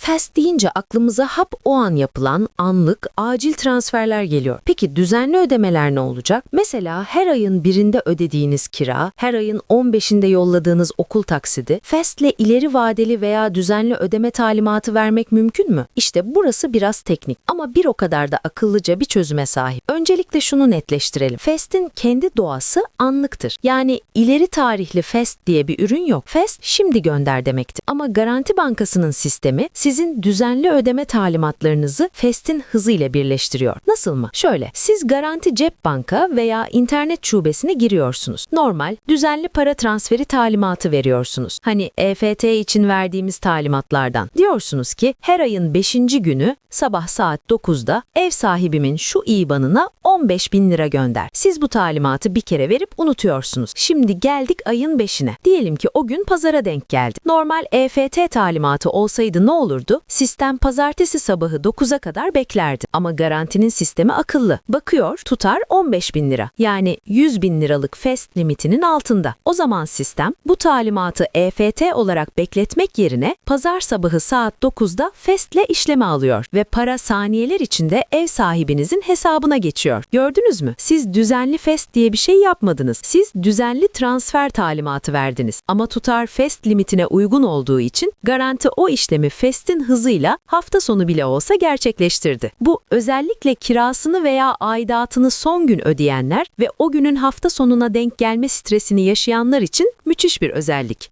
Fast deyince aklımıza hap o an yapılan anlık, acil transferler geliyor. Peki düzenli ödemeler ne olacak? Mesela her ayın birinde ödediğiniz kira, her ayın 15'inde yolladığınız okul taksidi, Fast'le ileri vadeli veya düzenli ödeme talimatı vermek mümkün mü? İşte burası biraz teknik ama bir o kadar da akıllıca bir çözüme sahip. Öncelikle şunu netleştirelim. Fast'in kendi doğası anlıktır. Yani ileri tarihli Fast diye bir ürün yok. Fast şimdi gönder demektir. Ama Garanti Bankası'nın sistemi sizin düzenli ödeme talimatlarınızı Fast'in hızıyla birleştiriyor. Nasıl mı? Şöyle, siz Garanti Cep Banka veya internet şubesine giriyorsunuz. Normal, düzenli para transferi talimatı veriyorsunuz. Hani EFT için verdiğimiz talimatlardan. Diyorsunuz ki her ayın 5. günü sabah saat 9'da ev sahibimin şu IBAN'ına 15 bin lira gönder. Siz bu talimatı bir kere verip unutuyorsunuz. Şimdi geldik ayın 5'ine. Diyelim ki o gün pazara denk geldi. Normal EFT talimatı olsaydı ne olurdu? Sistem pazartesi sabahı 9'a kadar beklerdi. Ama garantinin sistemi akıllı. Bakıyor tutar 15 bin lira. Yani 100 bin liralık fest limitinin altında. O zaman sistem bu talimatı EFT olarak bekletmek yerine pazar sabahı saat 9'da festle işleme alıyor ve para saniyeler içinde ev sahibinizin hesabına geçiyor. Gördünüz mü? Siz düzenli fest diye bir şey yapmadınız. Siz düzenli transfer talimatı verdiniz. Ama tutar fest limitine uygun olduğu için garanti o işlemi festin hızıyla hafta sonu bile olsa gerçekleştirdi. Bu özellikle kirasını veya aidatını son gün ödeyenler ve o günün hafta sonuna denk gelme stresini yaşayanlar için müthiş bir özellik.